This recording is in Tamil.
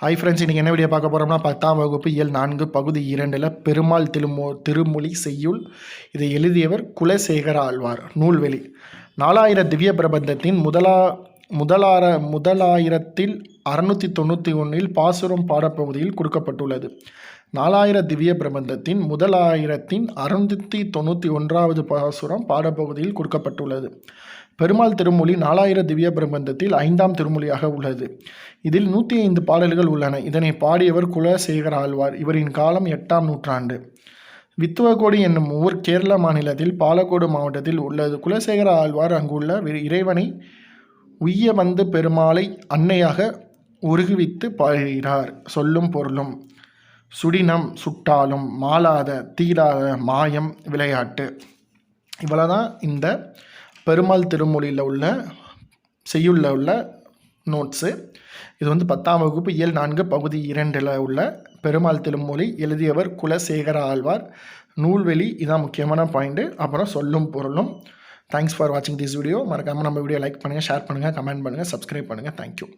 ஹாய் ஃப்ரெண்ட்ஸ் இன்றைக்கி என்ன வீடியோ பார்க்க போகிறோம்னா பத்தாம் வகுப்பு இயல் நான்கு பகுதி இரண்டில் பெருமாள் திருமோ திருமொழி செய்யுள். இதை எழுதியவர் குலசேகர ஆழ்வார் நூல்வெளி. நாலாயிர திவ்ய பிரபந்தத்தின் முதலா முதலார முதலாயிரத்தில் அறுநூற்றி தொண்ணூற்றி ஒன்றில் பாசுரம் பாடப்பகுதியில் கொடுக்கப்பட்டுள்ளது. நாலாயிர திவ்ய பிரபந்தத்தின் முதலாயிரத்தின் அறுநூற்றி தொண்ணூற்றி ஒன்றாவது பாசுரம் பாடப்பகுதியில் கொடுக்கப்பட்டுள்ளது. பெருமாள் திருமொழி நாலாயிர திவ்ய பிரபந்தத்தில் ஐந்தாம் திருமொழியாக உள்ளது. இதில் நூற்றி ஐந்து பாடல்கள் உள்ளன. இதனை பாடியவர் குலசேகர ஆழ்வார். இவரின் காலம் எட்டாம் நூற்றாண்டு. வித்துவகோடி என்னும் ஊர் கேரள மாநிலத்தில் பாலக்கோடு மாவட்டத்தில் உள்ளது. குலசேகர ஆழ்வார் அங்குள்ள இறைவனை உய்ய வந்து பெருமாளை அன்னையாக உருகுவித்து பாடுகிறார். சொல்லும் பொருளும் சுடினம் சுட்டாலும் மாளாத தீராத மாயம் விளையாட்டு. இவ்வளோதான் இந்த பெருமாள் திருமொழியில் உள்ள செய்யுள்ள உள்ள நோட்ஸு இது வந்து பத்தாம் வகுப்பு இயல் நான்கு பகுதி இரண்டில் உள்ள பெருமாள் திருமொழி எழுதியவர் குலசேகர ஆழ்வார். நூல்வெளி இதான் முக்கியமான பாயிண்ட்டு அப்புறம் சொல்லும் பொருளும். தேங்க்ஸ் ஃபார் வாட்சிங் திஸ் வீடியோ மறக்காமல் நம்ம வீடியோ லைக் பண்ணுங்கள் ஷேர் பண்ணுங்கள் கமெண்ட் பண்ணுங்கள் சப்ஸ்கிரைப் பண்ணுங்கள் தேங்க்யூ